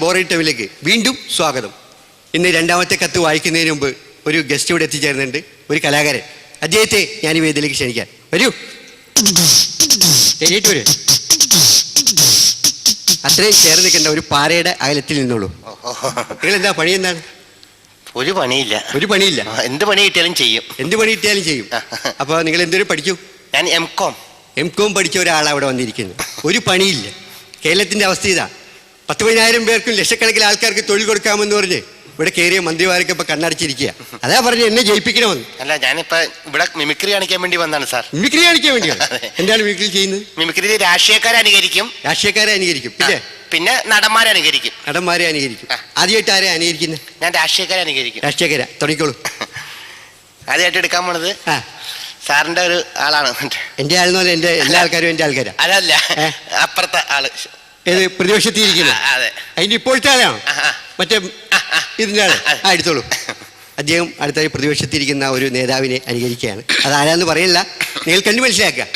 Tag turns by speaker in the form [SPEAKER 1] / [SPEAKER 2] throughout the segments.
[SPEAKER 1] ബോറൈ ടൈമിലേക്ക് വീണ്ടും സ്വാഗതം. ഇന്ന് രണ്ടാമത്തെ കത്ത് വായിക്കുന്നതിന് മുമ്പ് ഒരു ഗസ്റ്റ് ഇവിടെ എത്തിച്ചേരുന്നുണ്ട് ഒരു കലാകാരൻ. അദ്ദേഹത്തെ ഞാൻ ഈ വേദിയിലേക്ക് ക്ഷണിക്കാൻ വരൂ. എണീറ്റ് വരൂ. അത്രയും ചേർന്ന് നിൽക്കേണ്ട ഒരു പാറയുടെ അകലത്തിൽ നിന്നോളൂ. നിങ്ങൾ എന്താ പണി എന്താണ്?
[SPEAKER 2] ഒരു പണിയില്ല.
[SPEAKER 1] ഒരു പണിയില്ല.
[SPEAKER 2] എന്ത് പണി കിട്ടിയാലും ചെയ്യും.
[SPEAKER 1] എന്ത് പണി കിട്ടിയാലും ചെയ്യും. അപ്പോൾ നിങ്ങൾ എന്തൊരു പഠിക്കൂ?
[SPEAKER 2] ഞാൻ എം കോം
[SPEAKER 1] എം കോം പഠിച്ച ഒരാളാണ് അവിടെ വന്നിരിക്കുന്നത്. ഒരു പണിയില്ല. കേരളത്തിന്റെ അവസ്ഥ ഇതാ. പത്ത് പതിനായിരം പേർക്കും ലക്ഷക്കണക്കിന് ആൾക്കാർക്ക് തൊഴിൽ കൊടുക്കാമെന്ന് പറഞ്ഞ് ഇവിടെ കയറിയ മന്ത്രിമാരൊക്കെ ഇപ്പൊ കണ്ണടച്ചിരിക്കുക. അതാ പറഞ്ഞു എന്നെ ജയിപ്പിക്കണമെന്ന്.
[SPEAKER 2] അല്ല ഞാനിപ്പോ ഇവിടെ മിമിക്രി കാണിക്കാൻ വേണ്ടി വന്നാണ് സാർ.
[SPEAKER 1] മിമിക്രി കാണിക്കാൻ വേണ്ടിയാണ് എന്താണ് മിമിക്രി ചെയ്യുന്നത്?
[SPEAKER 2] മിമിക്രി രാഷ്ട്രീയക്കാരെ അനുകരിക്കും.
[SPEAKER 1] രാഷ്ട്രീയക്കാരെ അനുകരിക്കും. പിന്നെ?
[SPEAKER 2] പിന്നെ നടന്മാരെ അനുകരിക്കും.
[SPEAKER 1] നടന്മാരെ അനുകരിക്കും. ആദ്യമായിട്ട് ആരെ അനുകരിക്കുന്നത്?
[SPEAKER 2] ഞാൻ രാഷ്ട്രീയക്കാരെ അനുകരിക്കും.
[SPEAKER 1] രാഷ്ട്രീയക്കാര. തുടങ്ങിക്കോളൂ.
[SPEAKER 2] ആദ്യമായിട്ട് എടുക്കാൻ പോണത് സാറിന്റെ ഒരു ആളാണ്.
[SPEAKER 1] എന്റെ ആളെന്ന് പറഞ്ഞാൽ എന്റെ എല്ലാ ആൾക്കാരും എന്റെ ആൾക്കാരാ.
[SPEAKER 2] അതല്ല അപ്പുറത്തെ ആൾ.
[SPEAKER 1] ഏത്
[SPEAKER 2] പ്രതിപക്ഷത്തിരിക്കുന്നു? അതെ.
[SPEAKER 1] അതിന്റെ ഇപ്പോഴത്തെ
[SPEAKER 2] ആരാണ്.
[SPEAKER 1] മറ്റേ ഇതിന്റെ ആൾ
[SPEAKER 2] ആ,
[SPEAKER 1] എടുത്തോളൂ. അദ്ദേഹം അടുത്തായി പ്രതിപക്ഷത്തിരിക്കുന്ന ഒരു നേതാവിനെ അനുകരിക്കുകയാണ്. അത് അതാരാന്ന് പറയില്ല. നിങ്ങൾ കണ്ടു മനസ്സിലാക്കുക.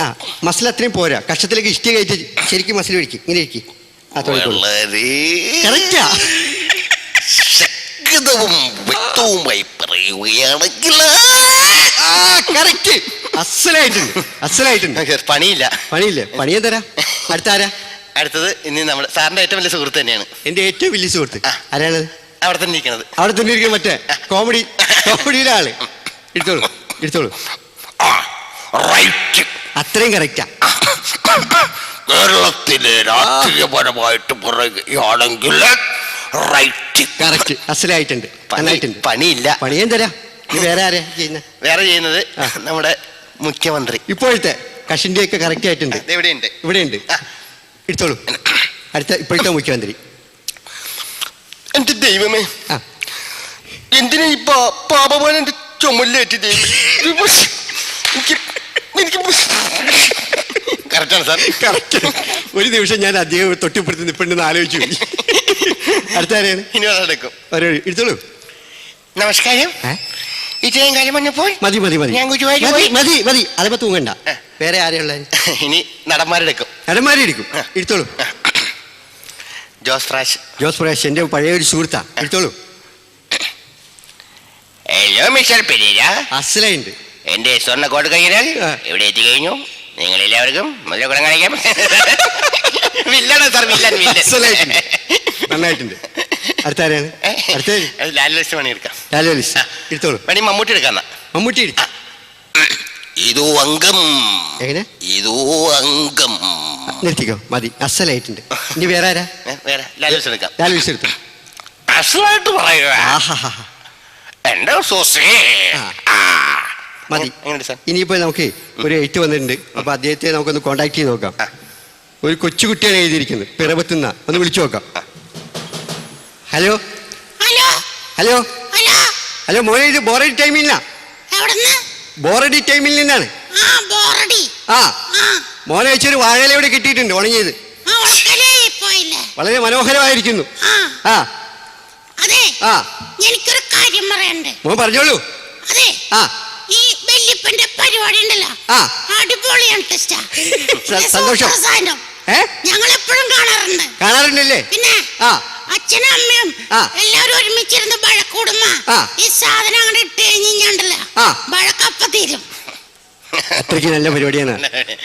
[SPEAKER 1] ആ മസിൽ അത്രയും പോരാ. കക്ഷത്തിലേക്ക് ഇഷ്ടി കയറ്റി ശരിക്കും മസിൽ ഒഴിക്കും ഇങ്ങനെ ഇരിക്കും. ആ കറക്റ്റാ
[SPEAKER 2] വ്യക്തവുമായി പറയുകയാണെങ്കിൽ
[SPEAKER 1] ആ. കറക്റ്റ് അസലായിട്ടുണ്ട്. അസലായിട്ടുണ്ട്.
[SPEAKER 2] പണിയില്ല.
[SPEAKER 1] പണിയില്ല? പണിയെ തരാ അടുത്താരാ?
[SPEAKER 2] അടുത്തത് ഇനി നമ്മൾ സാറിന്റെ ഏറ്റവും വലിയ സുഹൃത്ത് തന്നെയാണ്.
[SPEAKER 1] എന്റെ ഏറ്റവും വലിയ സുഹൃത്ത്. ആരാണ്?
[SPEAKER 2] അവിടെ തന്നെ ഇരിക്കുന്നത്
[SPEAKER 1] അവിടെ തന്നെ ഇരിക്കുന്ന മറ്റേ കോമഡി കോമഡിയിലെ ആൾ. എടുത്തോളൂ എടുത്തോളൂ. അത്രയും കറക്റ്റാ.
[SPEAKER 3] കേരളത്തിലെ രാഷ്ട്രീയപരമായിട്ട് പറയുകയാണെങ്കിൽ റൈറ്റ്.
[SPEAKER 1] കറക്റ്റ്. അസലായിട്ടുണ്ട്.
[SPEAKER 2] പണി പണിയില്ല.
[SPEAKER 1] പണിയും തരാം നീ വേറെ ആരെയാ ചെയ്യുന്ന?
[SPEAKER 2] വേറെ ചെയ്യുന്നത് നമ്മുടെ മുഖ്യമന്ത്രി.
[SPEAKER 1] ഇപ്പോഴത്തെ കഷിന്റെ ഒക്കെ കറക്റ്റ് ആയിട്ടുണ്ട്
[SPEAKER 2] ഇവിടെയുണ്ട്. ഇവിടെയുണ്ട്.
[SPEAKER 1] ഇവിടെ ഉണ്ട്
[SPEAKER 2] ആ.
[SPEAKER 1] എടുത്തോളൂ. അടുത്ത ഇപ്പോഴത്തെ മുഖ്യമന്ത്രി.
[SPEAKER 2] എന്റെ ദൈവമേ. എന്തിനാ ഈ പാപമോൻ എന്റെ ചുമലിലേറ്റ് ദൈവം എനിക്ക് എനിക്ക് കറക്റ്റാണ് സാർ
[SPEAKER 1] കറക്റ്റ് ഒരു ദിവസം ഞാൻ അദ്ദേഹം തൊട്ടിപ്പുറത്ത് നിൽപ്പുണ്ടെന്ന് ആലോചിച്ചു. അടുത്ത ആരെയാണ്
[SPEAKER 2] ഇനി ഒരാളെടുക്കും
[SPEAKER 1] ഒരു എടുത്തോളൂ.
[SPEAKER 2] നമസ്കാരം? ഇത്രയും കാലം വന്നപ്പോൾ
[SPEAKER 1] മതി മതി മതി.
[SPEAKER 2] ഞാൻ ഗുരുവായൂർ
[SPEAKER 1] മതി
[SPEAKER 2] പോയി.
[SPEAKER 1] മതി മതി. അതപ്പോ തൂങ്ങണ്ട. വേറെ ആരെയുള്ള
[SPEAKER 2] ഇനി നടന്മാരെടുക്കും.
[SPEAKER 1] നടന്മാരെ എടുക്കും എടുത്തോളൂ.
[SPEAKER 2] ജോസ് റാഷ്
[SPEAKER 1] ജോസ് പ്രകാശ് എന്റെ പഴയ ഒരു സുഹൃത്താ എടുത്തോളൂ.
[SPEAKER 2] Hello mister പെരീര.
[SPEAKER 1] അസലുണ്ട്
[SPEAKER 2] എന്റെ സ്വർണ കോട്ട് കഴിഞ്ഞാൽ
[SPEAKER 1] ആ.
[SPEAKER 2] എത്തി എത്തിക്കഴിഞ്ഞു നിങ്ങൾ എല്ലാവർക്കും കുടം കാണിക്കാം. വില്ലാണ് സാർ വില്ലൻ വില്ലൻ
[SPEAKER 1] നന്നായിട്ടുണ്ട്. അടുത്ത ആരെയാണ് അടുത്ത
[SPEAKER 2] അത് ലക്ഷ്മി പണി എടുക്കാം.
[SPEAKER 1] ലാലോലിസ് എടുത്തോളൂ.
[SPEAKER 2] വേണി മമ്മൂട്ടി എടുക്കാം എന്നാ.
[SPEAKER 1] മമ്മൂട്ടി എടുത്തു
[SPEAKER 3] ഇതോ അംഗം.
[SPEAKER 1] എങ്ങനെ?
[SPEAKER 3] ഇതോ അംഗം.
[SPEAKER 1] നിർത്തിക്കോ. മതി. അസലായിട്ടുണ്ട്. ഇനി വേറെ ആരാ?
[SPEAKER 2] ഏ, വേറെ. ലാലോസ് എടുക്കാം.
[SPEAKER 1] ലാലോലിസ് എടുത്തു.
[SPEAKER 3] അസലായിട്ട് പറയുക
[SPEAKER 1] ആഹാ
[SPEAKER 3] എന്റെ സോസേ.
[SPEAKER 1] ആ.
[SPEAKER 3] ആ.
[SPEAKER 1] മതി.
[SPEAKER 2] എങ്ങനെയുണ്ട് സാർ?
[SPEAKER 1] ഇനിയിപ്പോ നമുക്ക് ഒരു എയ്റ്റ് വന്നിട്ടുണ്ട്. അപ്പൊ അദ്ദേഹത്തെ നമുക്കൊന്ന് കോണ്ടാക്ട് ചെയ്ത് നോക്കാം.
[SPEAKER 2] ആ.
[SPEAKER 1] ഒരു കൊച്ചുകുട്ടിയാണ് എഴുതിയിരിക്കുന്നത്. പിറവത്തുന്ന. ഒന്ന് വിളിച്ചു നോക്കാം. Hello?
[SPEAKER 4] Hello?
[SPEAKER 1] Hello?
[SPEAKER 4] Hello?
[SPEAKER 1] Hello മോനെ ഇത് ബോറടി ടൈമിൽ നിന്നാ? ബോറടി ടൈമിൽ നിന്നാണ്.
[SPEAKER 4] ആ
[SPEAKER 1] മോനെ വെച്ചൊരു വാഴയില ഇവിടെ കിട്ടിയിട്ടുണ്ട് ഉണങ്ങിയത്. വളരെ മനോഹരമായിരിക്കുന്നു.
[SPEAKER 4] ആ. അതെ.
[SPEAKER 1] ആ.
[SPEAKER 4] എനിക്കൊരു കാര്യം പറയണ്ടേ
[SPEAKER 1] മോൻ പറഞ്ഞോളൂ.
[SPEAKER 4] അതെ.
[SPEAKER 1] ആ.
[SPEAKER 4] ഈ വെല്ലിപ്പന്റെ പരിപാടി ഉണ്ടല്ലോ.
[SPEAKER 1] ആ.
[SPEAKER 4] അടിപൊളിയാണ് ടെസ്റ്റാ
[SPEAKER 1] സന്തോഷം.
[SPEAKER 4] ഞങ്ങൾ എപ്പോഴും കാണാറുണ്ട്.
[SPEAKER 1] കാണാറുണ്ടല്ലേ?
[SPEAKER 4] പിന്നെ?
[SPEAKER 1] ആ.
[SPEAKER 4] അച്ഛനും അമ്മയും എല്ലാവരും ഒരുമിച്ചിരുന്ന് വഴക്കൂടുമ്പ ഈ സാധനം അങ്ങോട്ട് ഇട്ട് കഴിഞ്ഞിട്ടുണ്ടല്ലോ
[SPEAKER 1] ആ.
[SPEAKER 4] വഴക്കപ്പ തീരും.
[SPEAKER 1] അത്രയ്ക്ക് നല്ല പരിപാടിയാണ്.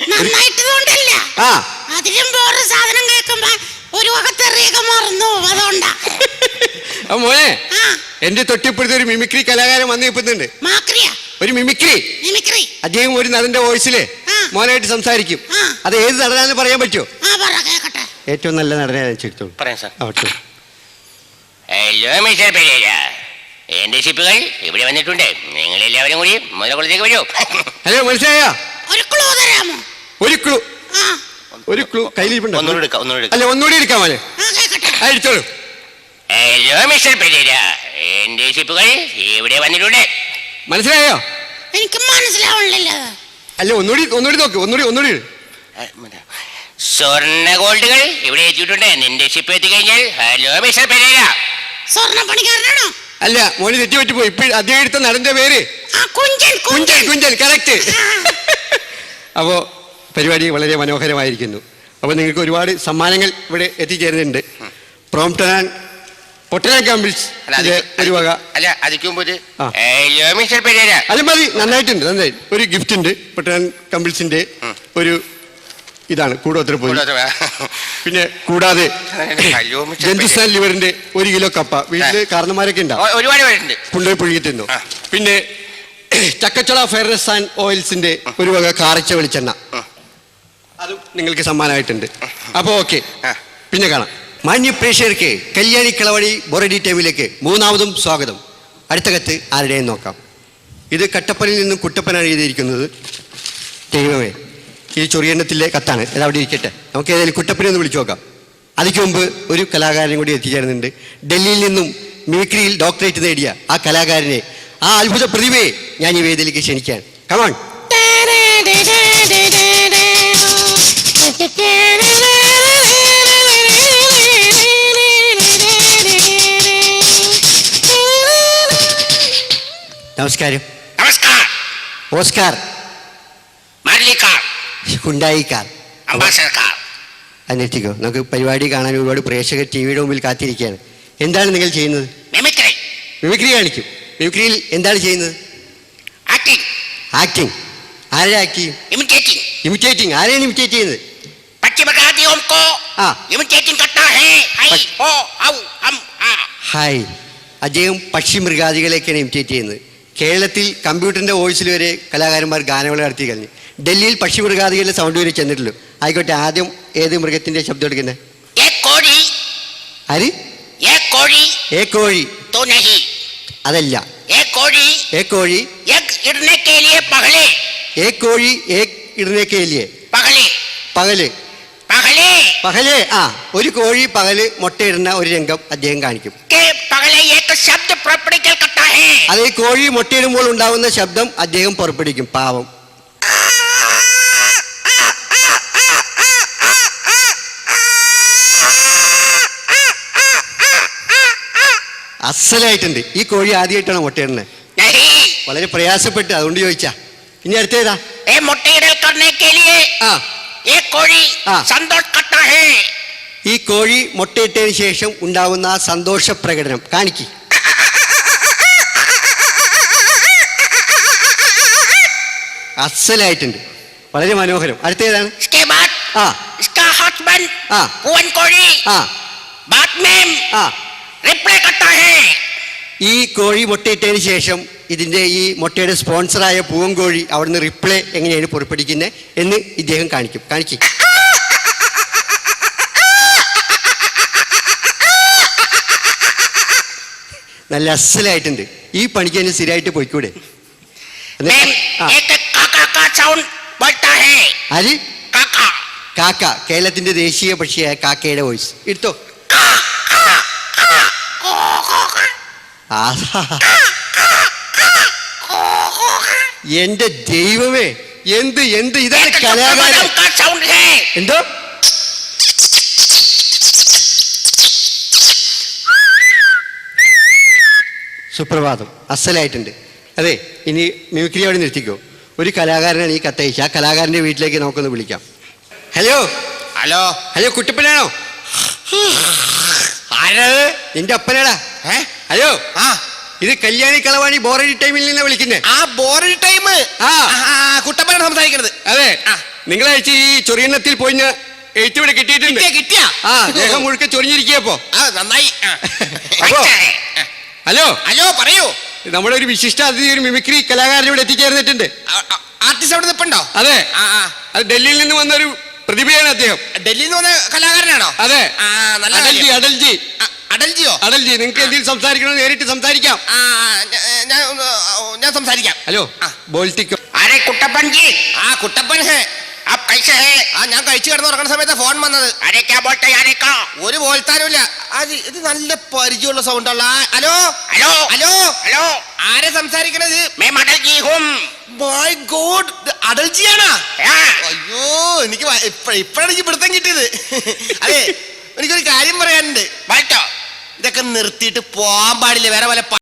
[SPEAKER 4] നന്നായിട്ടതുകൊണ്ടല്ല
[SPEAKER 1] ആ.
[SPEAKER 4] അതിലും വേറെ സാധനം കേൾക്കുമ്പോ ഒരു വക തെറിയൊക്കെ മറന്നു. അതുകൊണ്ടാ.
[SPEAKER 1] മോനെ. എന്റെ തൊട്ടിപ്പുറത്ത് ഒരു മിമിക്രി കലാകാരൻ വന്നു നിൽക്കുന്നുണ്ട്
[SPEAKER 4] മാക്രിയ.
[SPEAKER 1] ഒരു മിമിക്രി.
[SPEAKER 4] മിമിക്രി.
[SPEAKER 1] അദ്ദേഹം ഒരു നടന്റെ
[SPEAKER 4] വോയിസിൽ.
[SPEAKER 1] മോനായിട്ട് സംസാരിക്കും. അത് ഏത് നടനാന്ന് പറയാൻ പറ്റുമോ?
[SPEAKER 4] ആ പറ കേക്കട്ടെ.
[SPEAKER 1] ഏറ്റവും നല്ല നടനെ ചോദിച്ചോളൂ.
[SPEAKER 2] പറയാം സാർ.
[SPEAKER 1] അവിടെ
[SPEAKER 2] ഹലോ മിസ്റ്റർ പെരേര. എന്റെ ഷിപ്പുകൾ ഇവിടെ വന്നിട്ടുണ്ട്. നിങ്ങൾ എല്ലാവരും കൂടി മുതലക്കുളത്തേക്ക് വരൂ.
[SPEAKER 1] ഹലോ മനസ്സിലായോ?
[SPEAKER 4] ഒരു ക്ലൂ തരാമോ?
[SPEAKER 1] ഒരു ക്ലൂ
[SPEAKER 4] ആ.
[SPEAKER 1] ഒരു ക്ലൂ കയ്യിലിരിപ്പുണ്ടോ?
[SPEAKER 2] ഒന്നുകൂടി എടുക്കാം ഒന്നുകൂടി എടുക്കാം.
[SPEAKER 1] അല്ല ഒന്നുകൂടി എടുക്കാം മോനെ.
[SPEAKER 2] Hello mister Pereira. എന്റെ ഷിപ്പുകൾ ഇവിടെ വന്നിട്ടുണ്ട്.
[SPEAKER 1] മനസ്സിലായോ?
[SPEAKER 4] എനിക്ക് മനസ്സിലാവണില്ല.
[SPEAKER 1] അല്ല ഒന്നുകൂടി ഒന്നുകൂടി നോക്ക് ഒന്നുകൂടി ഒന്നുകൂടി ഇട്.
[SPEAKER 2] സ്വർണ ഗോൾഡുകൾ ഇവിടെ എത്തിയിട്ടുണ്ട്. നിന്റെ ഷിപ്പ് എത്തിക്കഴിഞ്ഞാൽ ഹലോ മിസ്റ്റർ പെരീര.
[SPEAKER 4] പണിക്കാരനാണോ?
[SPEAKER 1] അല്ല മോന് തെറ്റി പോയി ഇപ്പൊ അദ്ദേഹം എടുത്ത നടന്റെ പേര്.
[SPEAKER 4] ആ കുഞ്ചൻ
[SPEAKER 1] കുഞ്ചൻ. കറക്റ്റ് അപ്പോ പരിപാടി വളരെ മനോഹരമായിരിക്കുന്നു. അപ്പോൾ നിങ്ങൾക്ക് ഒരുപാട് സമ്മാനങ്ങൾ ഇവിടെ എത്തിച്ചേരുന്നുണ്ട്. പ്രോംപ്റ്റൻ ആൻഡ് പൊട്ടനാൻ കമ്പിൾസ്
[SPEAKER 2] അല്ല അത്
[SPEAKER 1] ഒരു വക.
[SPEAKER 2] അല്ല അതിക്ക് മുമ്പ്
[SPEAKER 1] അത് മതി നന്നായിട്ടുണ്ട് നന്നായി. ഒരു ഗിഫ്റ്റ് ഉണ്ട് പൊട്ടനാൻ കമ്പിൾസിന്റെ ഒരു ഇതാണ് കൂടോത്ര പോയി പിന്നെ കൂടാതെ ജന്തുസ്ഥാൻ ലിവറിന്റെ ഒരു കിലോ കപ്പ. വീട്ടിൽ കാരണന്മാരൊക്കെ ഉണ്ടാവും.
[SPEAKER 2] ഒരുപാട് പേരുണ്ട്.
[SPEAKER 1] കൊണ്ടുപോയി പുഴുങ്ങി തിന്നു. പിന്നെ ചക്കച്ചുള ഫെയർനെസ് ആൻഡ് ഓയിൽസിന്റെ ഒരു വക കാറച്ച വെളിച്ചെണ്ണ. അതും നിങ്ങൾക്ക് സമ്മാനമായിട്ടുണ്ട്. അപ്പോൾ ഓക്കെ. പിന്നെ കാണാം. മാന്യ പ്രേക്ഷകർക്ക് കല്യാണി കിളവടി ബൊറഡി ടൈമിലേക്ക് മൂന്നാമതും സ്വാഗതം. അടുത്ത കത്ത് ആരുടെയും നോക്കാം. ഇത് കട്ടപ്പനയിൽ നിന്നും കുട്ടപ്പനാണ് എഴുതിയിരിക്കുന്നത്. ദൈവമേ. ഈ ചൊറിയണ്ണത്തിലെ കത്താണ്. അത് അവിടെ ഇരിക്കട്ടെ. നമുക്ക് ഏതായാലും കുട്ടപ്പനെ ഒന്ന് വിളിച്ചു നോക്കാം. അതിക്ക് മുമ്പ് ഒരു കലാകാരൻ കൂടി എത്തിച്ചേരുന്നുണ്ട് ഡൽഹിയിൽ നിന്നും മിമിക്രിയിൽ ഡോക്ടറേറ്റ് നേടിയ ആ കലാകാരനെ ആ അത്ഭുത പ്രതിഭയെ ഞാൻ ഈ വേദിയിലേക്ക് ക്ഷണിക്കാൻ കമോൺ നമസ്കാരം.
[SPEAKER 2] നമസ്കാരം.
[SPEAKER 1] ഓസ്കാർ.
[SPEAKER 2] മാലിക്കാർ ഉണ്ടായിക്കാർ
[SPEAKER 1] അന്വേഷിക്കോ. നമുക്ക് പരിപാടി കാണാൻ ഒരുപാട് പ്രേക്ഷകർ ടി വിയുടെ മുമ്പിൽ കാത്തിരിക്കുകയാണ്. എന്താണ് നിങ്ങൾ ചെയ്യുന്നത്?
[SPEAKER 2] മിമിക്രി.
[SPEAKER 1] കാണിക്കും. മിമിക്രിയിൽ എന്താണ് ചെയ്യുന്നത്? ആക്ടിങ്. ആരെ
[SPEAKER 2] ആക്കി
[SPEAKER 1] ഇമിറ്റേറ്റിംഗ് ആരെയാണ് ഇമിറ്റേറ്റ് ചെയ്യുന്നത്? ഹായ് അദ്ദേഹം പക്ഷി മൃഗാദികളെയൊക്കെയാണ് ഇമിറ്റേറ്റ് ചെയ്യുന്നത്. കേരളത്തിൽ കമ്പ്യൂട്ടറിന്റെ വോയിസിൽ വരെ കലാകാരന്മാർ ഗാനങ്ങൾ നടത്തി കഴിഞ്ഞു ഡൽഹിയിൽ പക്ഷി മൃഗാദികളുടെ സൗണ്ട് വരെ ചെന്നിട്ടുള്ളൂ ആയിക്കോട്ടെ ആദ്യം ഏത് മൃഗത്തിന്റെ ശബ്ദം എടുക്കുന്നത് അതല്ല. ആ ഒരു കോഴി പകൽ മുട്ടയിടുന്ന ഒരു രംഗം അദ്ദേഹം കാണിക്കും. അതെ കോഴി മുട്ടയിടുമ്പോൾ ഉണ്ടാവുന്ന ശബ്ദം അദ്ദേഹം പുറപ്പെടുവിക്കും പാവം. അസലായിട്ടുണ്ട്. ഈ കോഴി ആദ്യമായിട്ടാണ് മുട്ടയിടുന്നത് വളരെ പ്രയാസപ്പെട്ട് അതുകൊണ്ട് ചോദിച്ചാ. ഇനി അടുത്തേതാ. ഈ കോഴി മുട്ടയിട്ടതിന് ശേഷം ഉണ്ടാവുന്ന ആ സന്തോഷ പ്രകടനം. കാണിക്ക്. അസലായിട്ടുണ്ട്. വളരെ മനോഹരം. അടുത്തേതാണ്. ആ. ആ.
[SPEAKER 2] കോഴി.
[SPEAKER 1] ആ.
[SPEAKER 2] ബാത്മേം ആ.
[SPEAKER 1] ഈ കോഴി മുട്ടയിട്ടതിന് ശേഷം ഇതിന്റെ ഈ മുട്ടയുടെ സ്പോൺസറായ പൂവൻകോഴി അവിടുന്ന് റിപ്ലൈ എങ്ങനെയാണ് പുറപ്പെടിക്കുന്നത് എന്ന് ഇദ്ദേഹം കാണിക്കും. കാണിക്കും. നല്ല അസലായിട്ടുണ്ട്. ഈ പണിക്ക് തന്നെ സ്ഥിരമായിട്ട് പോയിക്കൂടെ? കാക്ക കേരളത്തിന്റെ ദേശീയ പക്ഷിയായ കാക്കയുടെ വോയിസ് എടുത്തോ. എന്റെ ദൈവമേ എന്ത് എന്ത് ഇതാണ് കലാകാരൻ. എന്തോ? സുപ്രഭാതം അസലായിട്ടുണ്ട്. അതെ ഇനി മിമിക്രി അവിടെ നിർത്തിക്കോ. ഒരു കലാകാരനാണ് ഈ കത്തയച്ച ആ കലാകാരന്റെ വീട്ടിലേക്ക് നമുക്കൊന്ന് വിളിക്കാം. ഹലോ?
[SPEAKER 2] ഹലോ?
[SPEAKER 1] ഹലോ കുട്ടിപ്പനാണോ?
[SPEAKER 2] ആരാ
[SPEAKER 1] നിന്റെ അപ്പനാടാ?
[SPEAKER 2] ഏഹ്
[SPEAKER 1] അയ്യോ
[SPEAKER 2] ആ.
[SPEAKER 1] ഇത് കല്യാണി കളവാണി ബോറടി ടൈമിൽ നിന്ന് വിളിക്കുന്നേ.
[SPEAKER 3] ആ ബോറടി ടൈം
[SPEAKER 1] ആ.
[SPEAKER 3] കുട്ടപ്പനാണ് സംസാരിക്കുന്നത്
[SPEAKER 1] അതെ. നിങ്ങളയച്ച ഈ ചൊറിയണ്ണത്തിൽ പോയി എഴുത്തിവിടെ കിട്ടിയിട്ടുണ്ട്.
[SPEAKER 3] കിട്ടിയ
[SPEAKER 1] ആ ദേഹം മുഴുക്കെ ചൊറിഞ്ഞിരിക്കപ്പോ
[SPEAKER 3] നന്നായി.
[SPEAKER 1] ഹലോ.
[SPEAKER 3] ഹലോ പറയൂ.
[SPEAKER 1] നമ്മുടെ ഒരു വിശിഷ്ട അതിഥി ഒരു മിമിക്രി കലാകാരൻ ഇവിടെ എത്തിച്ചേർന്നിട്ടുണ്ട്.
[SPEAKER 3] ആർട്ടിസ്റ്റ് അവിടെ നിപ്പുണ്ടോ?
[SPEAKER 1] അതെ. അത് ഡൽഹിയിൽ നിന്ന് വന്ന ഒരു പ്രതിഭയാണ് അദ്ദേഹം.
[SPEAKER 3] ഡൽഹിയിൽ നിന്ന് വന്ന കലാകാരനാണോ?
[SPEAKER 1] അതെ. അടൽജി അടൽജി.
[SPEAKER 3] അടൽജിയോ?
[SPEAKER 1] അടൽജി നിങ്ങൾക്ക് എന്തെങ്കിലും സംസാരിക്കണോ നേരിട്ട് സംസാരിക്കാം.
[SPEAKER 3] ആ, ഞാൻ- ഞാൻ സംസാരിക്കാം.
[SPEAKER 1] ഹലോ ബോൾട്ടിക്കോ.
[SPEAKER 2] അരെ കുട്ടപ്പൻ ജി?
[SPEAKER 3] ആ കുട്ടപ്പൻ ഹേ.
[SPEAKER 2] ആ പൈസ ഹേ.
[SPEAKER 3] ആ ഞാൻ കഴിച്ചു കിടന്ന് ഉറങ്ങുന്ന സമയത്ത് ഫോൺ വന്നത്.
[SPEAKER 2] അരെ ക്യാ ബോൾട്ടെ
[SPEAKER 3] ഒരു ബോൾത്താനുമില്ല. അത് ഇത് നല്ല പരിചയമുള്ള സൗണ്ട് ഉള്ള
[SPEAKER 2] ഹലോ?
[SPEAKER 3] ഹലോ? ഹലോ?
[SPEAKER 2] ഹലോ?
[SPEAKER 3] ആരെ സംസാരിക്കണത്?
[SPEAKER 2] മേ അടൽജി ഹും
[SPEAKER 3] മൈ ഗോഡ് അടൽജിയാണാ? അയ്യോ എനിക്ക് ഇപ്പഴാണ് എനിക്ക് പിടുത്തം കിട്ടിയത്. അതെ എനിക്കൊരു കാര്യം പറയാനുണ്ട്.
[SPEAKER 2] ബോൾട്ടോ.
[SPEAKER 3] ഇതൊക്കെ നിർത്തിയിട്ട് പോകാൻ പാടില്ല. വേറെ വല്ല